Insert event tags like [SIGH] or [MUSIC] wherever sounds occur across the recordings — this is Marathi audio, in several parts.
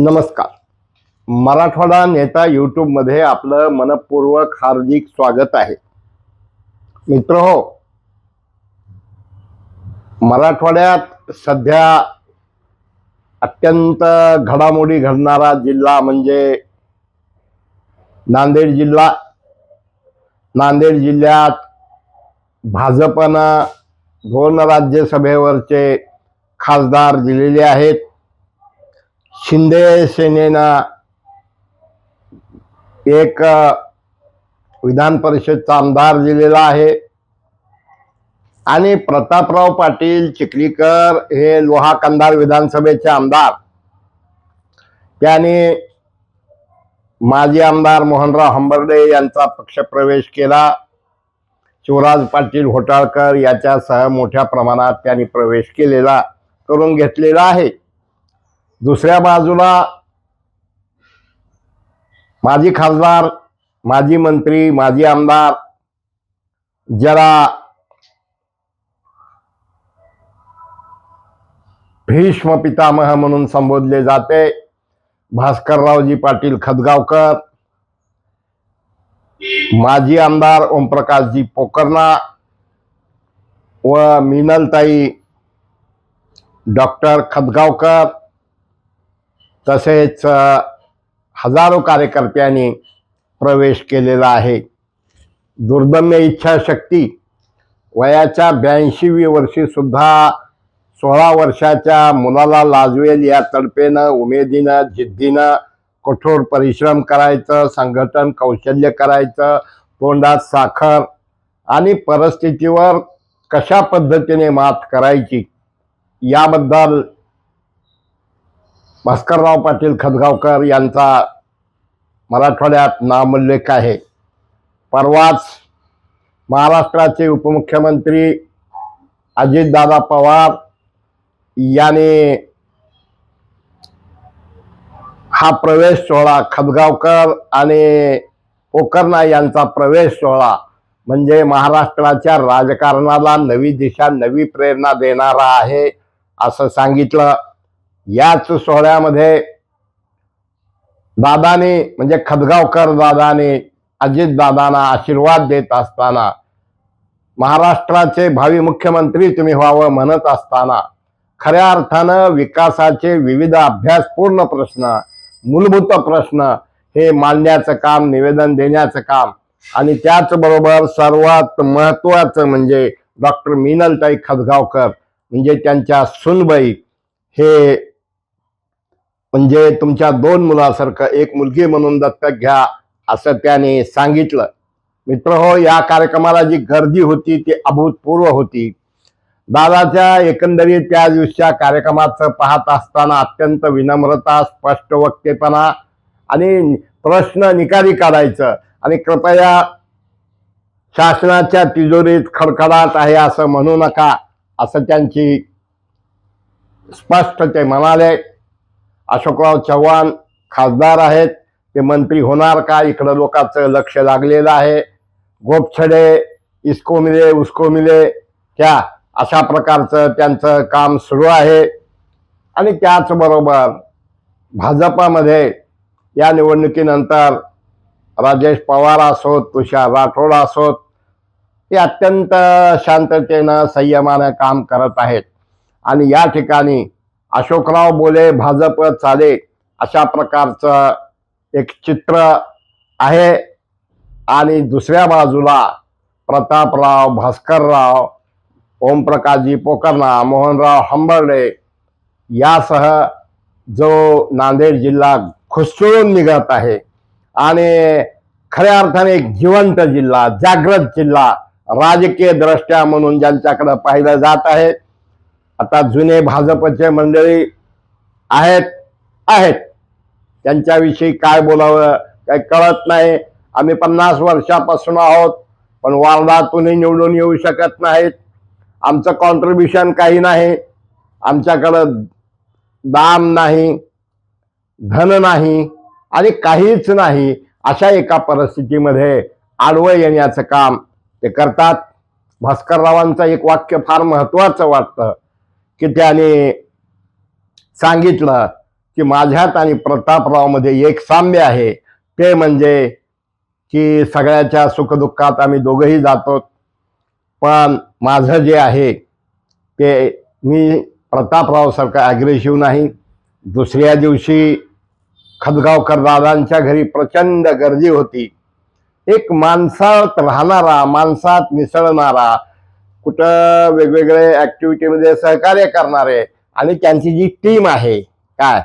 नमस्कार. मराठवाडा नेता यूट्यूबमध्ये आपलं मनपूर्वक हार्दिक स्वागत आहे. मित्र हो मराठवाड्यात सध्या अत्यंत घडामोडी घडणारा जिल्हा म्हणजे नांदेड जिल्हा. नांदेड जिल्ह्यात भाजपनं दोन राज्यसभेवरचे खासदार दिलेले आहेत. शिंदे सेनेनं एक विधान परिषदचा आमदार दिलेला आहे. आणि प्रतापराव पाटील चिखलीकर हे लोहा कंधार विधानसभेचे आमदार. त्यांनी माजी आमदार मोहनराव हंबर्डे यांचा पक्षप्रवेश केला. शिवराज पाटील होटाळकर याच्यासह मोठ्या प्रमाणात त्यांनी प्रवेश केलेला करून घेतलेला आहे. दुसऱ्या बाजूला माजी खासदार माजी मंत्री माजी आमदार जरा भीष्म पितामह म्हणून संबोधले जाते. भास्कररावजी पाटील खदगावकर माजी आमदार ओमप्रकाशजी पोकर्णा व मिनलताई डॉक्टर खदगावकर तसेच हजारो कार्यकर्त्यांनी प्रवेश केलेला आहे. दुर्दम्य इच्छाशक्ती वयाच्या ब्याऐंशीवी वर्षीसुद्धा सोळा वर्षाच्या मुलाला लाजवेल या तडपेनं उमेदीनं जिद्दीनं कठोर परिश्रम करायचं संघटन कौशल्य करायचं तोंडात साखर आणि परिस्थितीवर कशा पद्धतीने मात करायची याबद्दल भास्करराव पाटील खदगावकर यांचा मराठवाड्यात नामोल्लेख आहे. परवाच महाराष्ट्राचे उपमुख्यमंत्री अजितदादा पवार याने हा प्रवेश सोहळा खदगावकर आणि पोकर्णा यांचा प्रवेश सोहळा म्हणजे महाराष्ट्राच्या राजकारणाला नवी दिशा नवी प्रेरणा देणारा आहे असं सांगितलं. याच सोहळ्यामध्ये दादाने म्हणजे खदगावकर दादाने अजित दादांना आशीर्वाद देत असताना महाराष्ट्राचे भावी मुख्यमंत्री तुम्ही व्हावं म्हणत असताना खऱ्या अर्थानं विकासाचे विविध अभ्यासपूर्ण प्रश्न मूलभूत प्रश्न हे मांडण्याचं काम निवेदन देण्याचं काम आणि त्याचबरोबर सर्वात महत्वाचं म्हणजे डॉक्टर मिनलताई खदगावकर म्हणजे त्यांच्या सुनबाई हे म्हणजे तुमच्या दोन मुलासारखं एक मुलगी म्हणून दत्तक घ्या असं त्याने सांगितलं. मित्र हो या कार्यक्रमाला जी गर्दी होती ती अभूतपूर्व होती. दादाच्या एकंदरीत त्या दिवसच्या कार्यक्रमाचं पाहत असताना अत्यंत विनम्रता स्पष्ट वक्तेपणा आणि प्रश्न निकाली काढायचं. आणि कृपया शासनाच्या तिजोरीत खडखडाट आहे असं म्हणू नका असं त्यांची स्पष्ट ते म्हणाले. अशोकराव चव्हाण खासदार आहेत. ते मंत्री होणार का? इकडं लोकांचं लक्ष लागलेलं आहे. गोपछडे इसको मिले उसको मिले त्या अशा प्रकारचं त्यांचं काम सुरू आहे. आणि त्याचबरोबर भाजपामध्ये या निवडणुकीनंतर राजेश पवार असोत तुषार राठोड असोत ते अत्यंत शांततेनं संयमानं काम करत आहेत. आणि या ठिकाणी अशोकराव बोले भाजप चाले अशा प्रकारचं एक चित्र आहे. आणि दुसऱ्या बाजूला प्रतापराव भास्करराव ओमप्रकाशजी पोकर्णा मोहनराव हंबर्डे यासह जो नांदेड जिल्हा खुसळून निघत आहे. आणि खऱ्या अर्थाने एक जिवंत जिल्हा जागृत जिल्हा राजकीय दृष्ट्या म्हणून ज्यांच्याकडे पाहिलं जात आहे. आता जुने भाजपचे मंडळी आहेत आहेत. त्यांच्याविषयी काय बोलावं काही कळत नाही. आम्ही पन्नास वर्षापासून आहोत पण वार्डातूनही निवडून येऊ शकत नाहीत. आमचं कॉन्ट्रीब्युशन काही नाही. आमच्याकडं दाम नाही धन नाही आणि काहीच नाही अशा एका परिस्थितीमध्ये आडवं येण्याचं काम ते करतात. भास्कररावांचं एक वाक्य फार महत्वाचं वाटतं. की त्याने सांगितलं की माझ्यात आणि प्रतापरावमध्ये एक साम्य आहे. ते म्हणजे की सगळ्याच्या सुखदुःखात आम्ही दोघंही जातो. पण माझं जे आहे ते मी प्रतापरावसारखं ॲग्रेसिव्ह नाही. दुसऱ्या दिवशी खदगावकर दादांच्या घरी प्रचंड गर्दी होती. एक माणसात राहणारा माणसात मिसळणारा कुठं वेगवेगळे ॲक्टिव्हिटीमध्ये सहकार्य करणारे आणि त्यांची जी टीम आहे काय?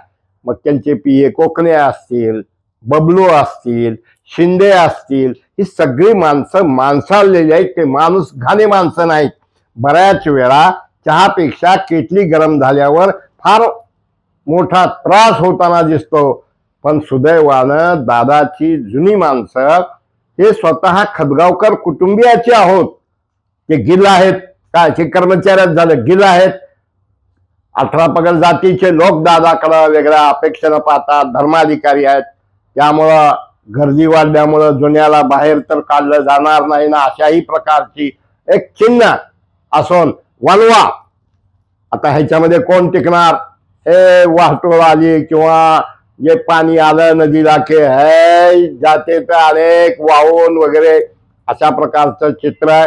मग त्यांचे पी ए कोकणे असतील बबलू असतील शिंदे असतील ही सगळी माणसं माणसाळलेली आहेत. ते माणूस घाणे माणसं नाहीत. बऱ्याच वेळा चहापेक्षा केटली गरम झाल्यावर फार मोठा त्रास होताना दिसतो. पण सुदैवानं दादाची जुनी माणसं हे स्वतः खदगावकर कुटुंबियाचे आहोत. ते गिल आहेत काय ते कर्मचाऱ्यात झालं गिल आहेत. अठरा पगड जातीचे लोक दादाकडं वेगळ्या अपेक्षेनं पाहतात धर्माधिकारी आहेत. त्यामुळं गर्दी वाढल्यामुळं जुन्याला बाहेर तर काढलं जाणार नाही ना अशाही प्रकारची एक चिन्ह असून वनवा आता ह्याच्यामध्ये कोण टिकणार? हे वाहतूक आली किंवा जे पाणी आलं नदीला के हे जाते तर अनेक वाहून वगैरे अशा प्रकारचं चित्र आहे.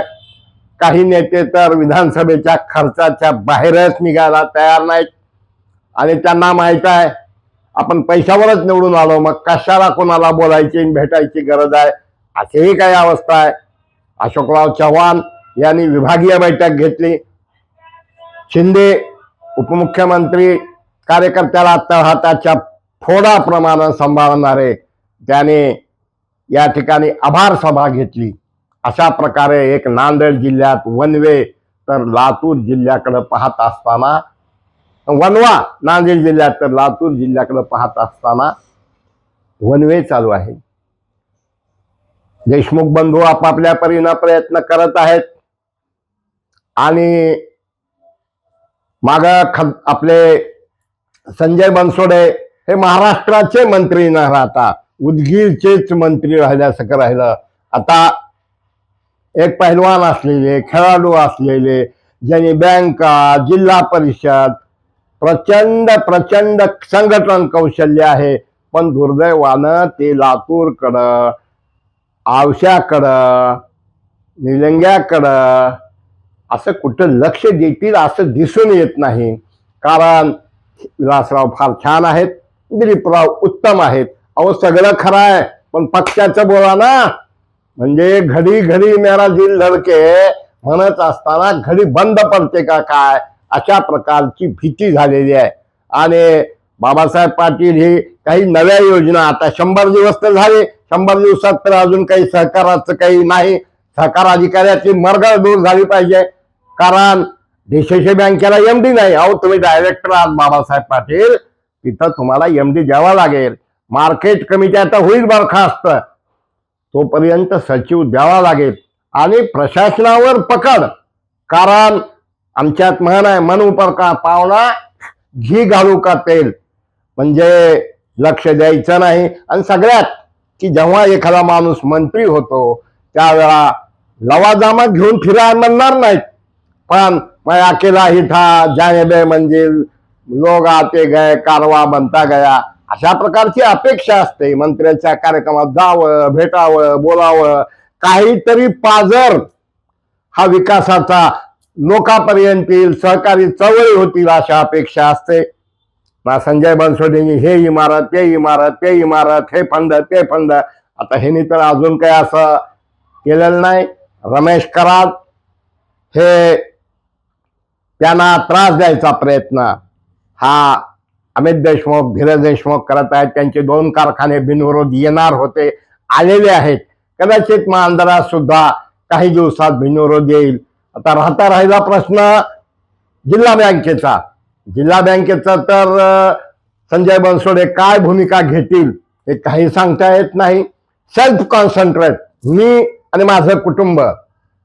काही नेते तर विधानसभेच्या खर्चाच्या बाहेरच निघायला तयार नाहीत. आणि त्यांना माहीत आहे आपण पैशावरच निवडून आलो मग कशाला कोणाला बोलायची भेटायची गरज आहे? अशीही काही अवस्था आहे. अशोकराव चव्हाण यांनी विभागीय बैठक घेतली. शिंदे उपमुख्यमंत्री कार्यकर्त्याला तळहाताच्या फोडाप्रमाणे सांभाळणारे त्याने या ठिकाणी आभार सभा घेतली. अशा प्रकारे एक नांदेड जिल्ह्यात वनवे तर लातूर जिल्ह्याकडे पाहत असताना वनवा नांदेड जिल्ह्यात तर लातूर जिल्ह्याकडे पाहत असताना वनवे चालू आहे. देशमुख बंधू आपापल्या परीनं प्रयत्न करत आहेत. आणि माग आपले संजय बनसोडे हे महाराष्ट्राचे मंत्री न राहता उदगीरचेच मंत्री राहिल्यासारखं राहिलं. आता एक पहिलवान असलेले खेळाडू असलेले ज्यांनी बँका जिल्हा परिषद प्रचंड प्रचंड संघटन कौशल्य आहे पण दुर्दैवानं ते लातूरकडं आवश्याकडं निलंग्याकडं असं कुठं लक्ष देतील असं दिसून येत नाही. कारण विलासराव फार छान आहेत दिलीपराव उत्तम आहेत. अहो सगळं खरं आहे पण पक्षाचं बोला ना. म्हणजे घडी घडी मेरा दिल धडके म्हणत असताना घडी बंद पडते का काय? अशा प्रकारची भीती झालेली आहे. आणि बाबासाहेब पाटील ही काही नव्या योजना आता शंभर दिवस तर झाले. शंभर दिवसात तर अजून काही सहकाराचं काही नाही. सहकार अधिकाऱ्याची मरगळ दूर झाली पाहिजे. कारण देशाच्या बँकेला एम डी नाही. अहो तुम्ही डायरेक्टर आहात बाबासाहेब पाटील. तिथं तुम्हाला एम डी द्यावा लागेल. मार्केट कमिटी आता होईल बरखास्त. तोपर्यंत सचिव द्यावा लागेल आणि प्रशासनावर पकड. कारण आमच्यात म्हण आहे मन उपर का पावला घी घालू का तेल म्हणजे लक्ष द्यायचं नाही. आणि सगळ्यात की जेव्हा एखादा माणूस मंत्री होतो त्यावेळा लवाजामा घेऊन फिरायला म्हणणार नाहीत. पण मैं अकेला ही था जाने बे मंजिल लोग आते गए कारवा बनता गया. अशा प्रकारची अपेक्षा असते. मंत्र्याच्या कार्यक्रमात जावं भेटावं बोलावं. काहीतरी पाजर हा विकासाचा लोकापर्यंत येईल सहकारी चळवळी होतील अशा अपेक्षा असते. ना संजय बनसोडेंनी हे इमारत ते इमारत ते इमारत हे फंड ते फंड. आता ह्यांनी तर अजून काही असं केलेलं नाही. रमेश करात हे त्यांना त्रास द्यायचा प्रयत्न. हा अमित देशमुख धीरज देशमुख करत आहेत. त्यांचे दोन कारखाने बिनविरोध येणार होते आलेले आहेत. कदाचित मग सुद्धा काही दिवसात बिनविरोध येईल. आता राहता राहिला प्रश्न जिल्हा बँकेचा. जिल्हा बँकेचा तर संजय बनसोडे काय भूमिका घेतील हे काही सांगता येत नाही. सेल्फ कॉन्सन्ट्रेट मी आणि माझं कुटुंब.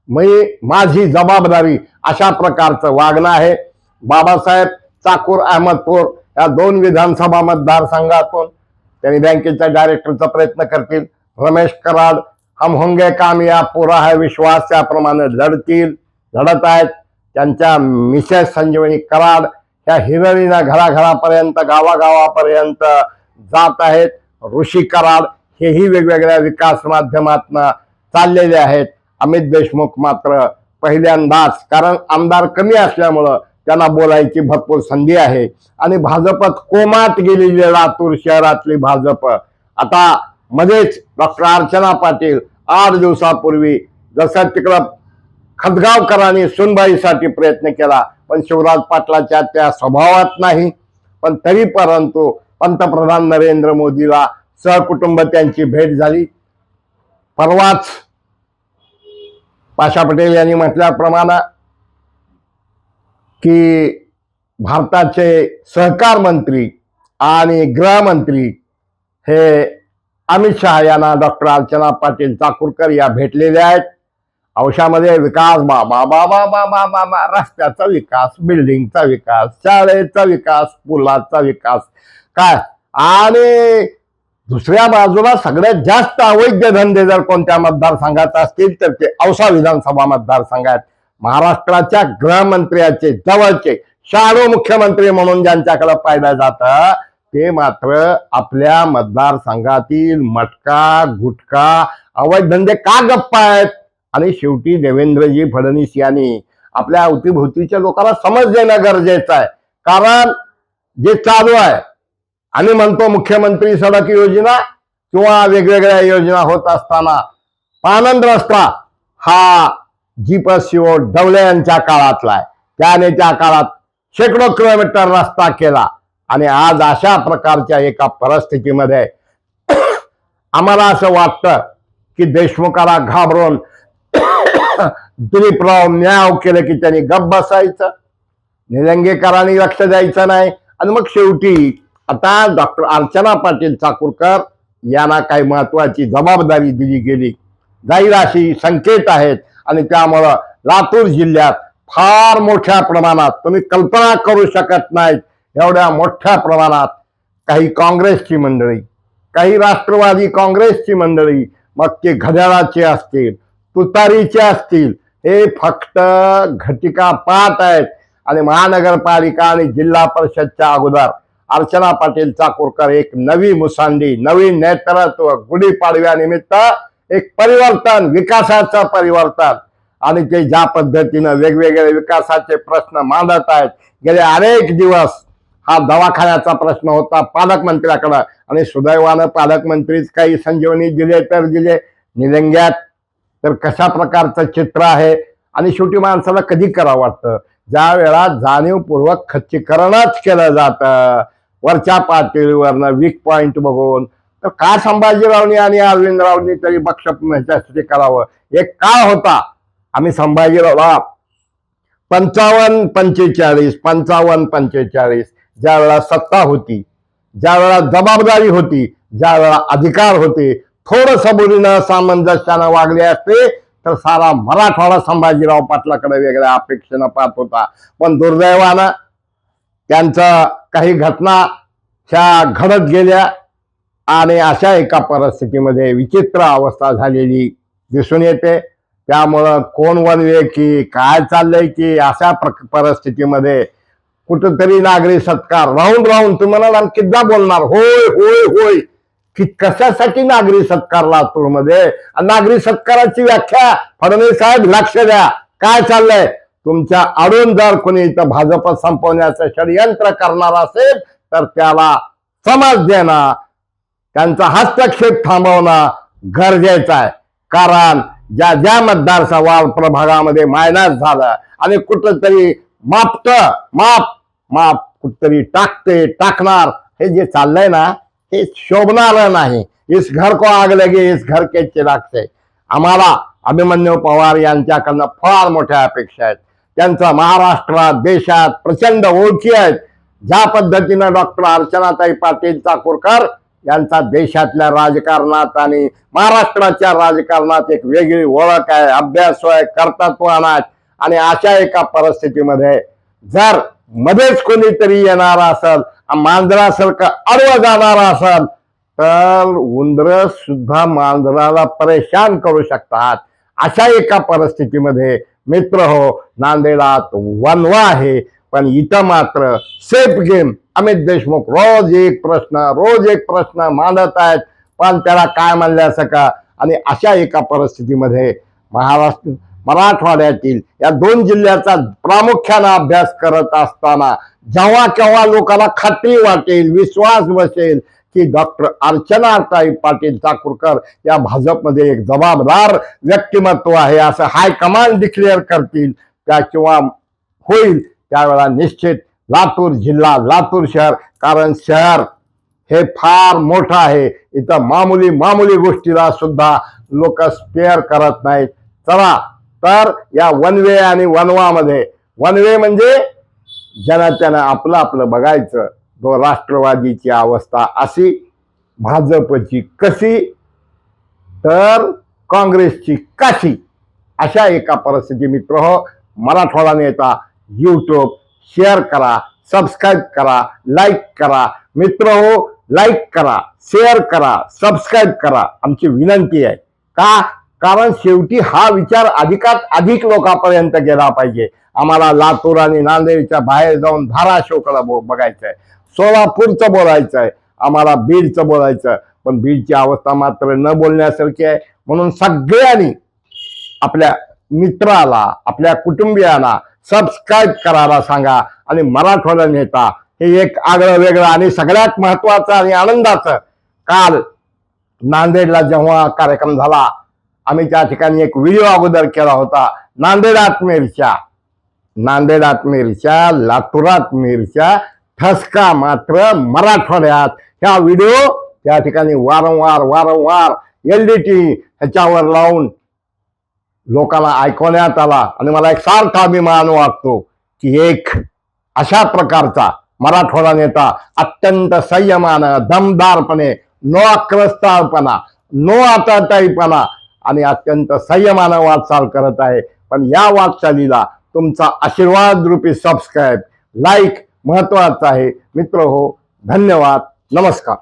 मी माझी जबाबदारी अशा प्रकारचं वागणं आहे. बाबासाहेब चाकूर अहमदपूर या दोन विधानसभा मतदारसंघातून त्यांनी बँकेच्या डायरेक्टरचा प्रयत्न करतील. रमेश कराड हम होंगे कामयाब पुरा है विश्वास त्याप्रमाणे लढतील. लढत आहेत. त्यांच्या मिसेस संजीवनी कराड ह्या हिरळीनं घराघरापर्यंत गावागावापर्यंत जात आहेत. ऋषी कराड हेही वेगवेगळ्या विकास माध्यमातून चाललेले आहेत. अमित देशमुख मात्र पहिल्यांदाच कारण आमदार कमी असल्यामुळं त्यांना बोलायची भरपूर संधी आहे. आणि भाजपत कोमात गेलेली लातूर शहरातली भाजप. आता मध्येच डॉक्टर अर्चना पाटील आठ दिवसापूर्वी जसं तिकडं खतगावकरांनी सुनबाईसाठी प्रयत्न केला पण शिवराज पाटलाच्या त्या स्वभावात नाही. पण तरी परंतु पंतप्रधान नरेंद्र मोदीला सहकुटुंब त्यांची भेट झाली. परवाच पाशा पटेल यांनी म्हटल्याप्रमाणे की भारताचे सहकार मंत्री आणि गृहमंत्री हे अमित शहा यांना डॉक्टर अर्चना पाटील चाकूरकर या भेटलेल्या आहेत. अंशामध्ये विकास बा बा बा बा रस्त्याचा विकास बिल्डिंगचा विकास शाळेचा विकास पुलाचा विकास. काय? आणि दुसऱ्या बाजूला सगळ्यात जास्त अवैध धंदे जर कोणत्या मतदारसंघात असतील तर ते औसा विधानसभा मतदारसंघात. महाराष्ट्राच्या गृहमंत्र्याचे जवळचे शाडो मुख्यमंत्री म्हणून ज्यांच्याकडे पाहिलं जातं ते मात्र आपल्या मतदारसंघातील मटका गुटखा अवैध धंदे का गप्पा आहेत? आणि शेवटी देवेंद्रजी फडणवीस यांनी आपल्या अवतीभोवतीच्या लोकांना समज देणं गरजेचं आहे. कारण जे चालू आहे आणि म्हणतो मुख्यमंत्री सडक योजना किंवा वेगवेगळ्या योजना होत असताना आनंद रस्ता हा जीपसीओ डवले यांच्या काळातला आहे. त्याने त्या काळात शेकडो किलोमीटर रस्ता केला. आणि आज अशा प्रकारच्या एका परिस्थितीमध्ये [COUGHS] आम्हाला असं वाटतं की देशमुखाला घाबरून [COUGHS] दिलीपराव न्याव केलं की त्यांनी गप बसायचं. निलंगेकरांनी लक्ष द्यायचं नाही. आणि मग शेवटी आता डॉक्टर अर्चना पाटील चाकूरकर यांना काही महत्वाची जबाबदारी दिली गेली. जाईल अशी संकेत आहेत आणि त्यामुळं लातूर जिल्ह्यात फार मोठ्या प्रमाणात तुम्ही कल्पना करू शकत नाहीत एवढ्या मोठ्या प्रमाणात काही काँग्रेसची मंडळी काही राष्ट्रवादी काँग्रेसची मंडळी मग ते घड्याळाचे असतील तुतारीचे असतील हे फक्त घटिका पाहत आहेत. आणि महानगरपालिका आणि जिल्हा परिषदच्या अगोदर अर्चना पाटील चाकूरकर एक नवी मुसांडी नवीन नेतृत्व गुढीपाडव्यानिमित्त एक परिवर्तन विकासाचं परिवर्तन. आणि ते ज्या पद्धतीनं वेगवेगळे विकासाचे प्रश्न मांडत आहेत गेले अनेक दिवस हा दवाखान्याचा प्रश्न होता पालकमंत्र्याकडं. आणि सुदैवानं पालकमंत्रीच काही संजीवनी दिले तर दिले निलंग्यात. तर कशा प्रकारचं चित्र आहे? आणि शेवटी माणसाला कधी करावं वाटतं? ज्या वेळा जाणीवपूर्वक खच्चीकरणच केलं जातं. वरच्या पातळीवरनं वीक पॉईंट बघून तर का संभाजीरावनी आणि अरविंदरावनी तरी पक्ष ह्याच्यासाठी करावं? एक काळ होता. आम्ही संभाजीरावला पंचावन्न पंचेचाळीस पंचावन्न पंचेचाळीस ज्या वेळा सत्ता होती ज्या वेळा जबाबदारी होती ज्या वेळा अधिकार होते थोडस बोलीनं सामंजस्यानं वागले असते तर सारा मराठवाडा संभाजीराव पाटलाकडे वेगळ्या अपेक्षेनं पाहत होता. पण दुर्दैवानं त्यांचं काही घटना ह्या घडत गेल्या. आणि अशा एका परिस्थितीमध्ये विचित्र अवस्था झालेली दिसून येते. त्यामुळं कोण वनवे की काय चाललंय की अशा प्र- परिस्थितीमध्ये कुठंतरी नागरी सत्कार राहून राहून तुम्हाला किद्दा बोलणार होय होय होय. की कशासाठी नागरी सत्कार लातूरमध्ये? नागरी सत्काराची व्याख्या फडणवीस साहेब लक्ष द्या. काय चाललंय? तुमच्या आडून जर कोणी इथं भाजप संपवण्याचं षडयंत्र करणार असेल तर त्याला समज देणार. त्यांचा हस्तक्षेप थांबवणं गरजेचं आहे. कारण ज्या ज्या मतदारसंघ प्रभागामध्ये मायनास झालं आणि कुठंतरी मापत माप माप कुठतरी टाकते टाकणार हे जे चाललंय ना हे शोभणार नाही. इस घर को आग लगे इस घर के चिराग से. आम्हाला अभिमन्यू पवार यांच्याकडनं फार मोठ्या अपेक्षा आहेत. त्यांचा महाराष्ट्रात देशात प्रचंड ओळखी आहेत. ज्या पद्धतीनं डॉक्टर अर्चनाताई पाटील चाकूरकर यांचा देशातल्या राजकारणात आणि महाराष्ट्राच्या राजकारणात एक वेगळी ओळख आहे अभ्यास आहे कर्तृत्वान आहेत आणि अशा एका परिस्थितीमध्ये जर मध्येच कोणीतरी येणार असेल मांजरासारखं अडवं जाणार असेल तर उंदर सुद्धा मांजराला परेशान करू शकतात. अशा एका परिस्थितीमध्ये मित्र हो नांदेडात वनवा आहे पण इथं मात्र सेफ गेम अमित देशमुख रोज एक प्रश्न रोज एक प्रश्न मांडत आहेत. पण त्याला काय म्हणलं का? आणि अशा एका परिस्थितीमध्ये महाराष्ट्र मराठवाड्यातील या दोन जिल्ह्याचा प्रामुख्यानं अभ्यास करत असताना जेव्हा केव्हा लोकांना खात्री वाटेल विश्वास बसेल की डॉक्टर अर्चनाताई पाटील चाकूरकर या भाजपमध्ये एक जबाबदार व्यक्तिमत्व आहे असं हायकमांड डिक्लेअर करतील त्या किंवा होईल त्यावेळा निश्चित लातूर जिल्हा लातूर शहर कारण शहर हे फार मोठं आहे. इथं मामुली मामुली गोष्टीला सुद्धा लोक स्पेअर करत नाहीत. चला तर या वन वे आणि वनवामध्ये वनवे म्हणजे ज्यानं त्यानं आपलं आपलं बघायचं. तो राष्ट्रवादीची अवस्था अशी भाजपची कशी तर काँग्रेसची काशी अशा एका परिस्थिती मित्र हो मराठवाडा नेता यूट्यूब शेअर करा सबस्क्राईब करा लाईक करा. मित्र हो लाईक करा शेअर करा सबस्क्राईब करा. आमची विनंती आहे. का? कारण शेवटी हा विचार अधिकात अधिक लोकांपर्यंत गेला पाहिजे. आम्हाला लातूर आणि नांदेडच्या बाहेर जाऊन धाराशिवकडं बो- बघायचं आहे. सोलापूरचं बोलायचं आहे. आम्हाला बीडचं बोलायचं पण बीडची अवस्था मात्र न बोलण्यासारखी आहे. म्हणून सगळ्यांनी आपल्या मित्राला आपल्या कुटुंबियांना सबस्क्राईब करायला सांगा आणि मराठवाडा नेता हे एक आगळं वेगळं आणि सगळ्यात महत्वाचं आणि आनंदाचं काल नांदेडला जेव्हा कार्यक्रम झाला आम्ही त्या ठिकाणी एक व्हिडिओ अगोदर केला होता. नांदेडात मिरच्या नांदेडात मिरच्या लातूरात मिरच्या ठसका मात्र मराठवाड्यात. ह्या व्हिडिओ त्या ठिकाणी वारंवार वारंवार एल डी टी ह्याच्यावर लावून लोकांना ऐकवण्यात आला आणि मला एक सारखा अभिमान वाटतो की एक अशा प्रकारचा मराठवाडा नेता अत्यंत संयमानं दमदारपणे नो आक्रस्ताळपणा नो आताताईपणा आणि अत्यंत संयमानं वाटचाल करत आहे. पण या वाटचालीला तुमचा आशीर्वाद रूपी सबस्क्राईब लाईक महत्त्वाचा आहे. मित्र हो धन्यवाद. नमस्कार.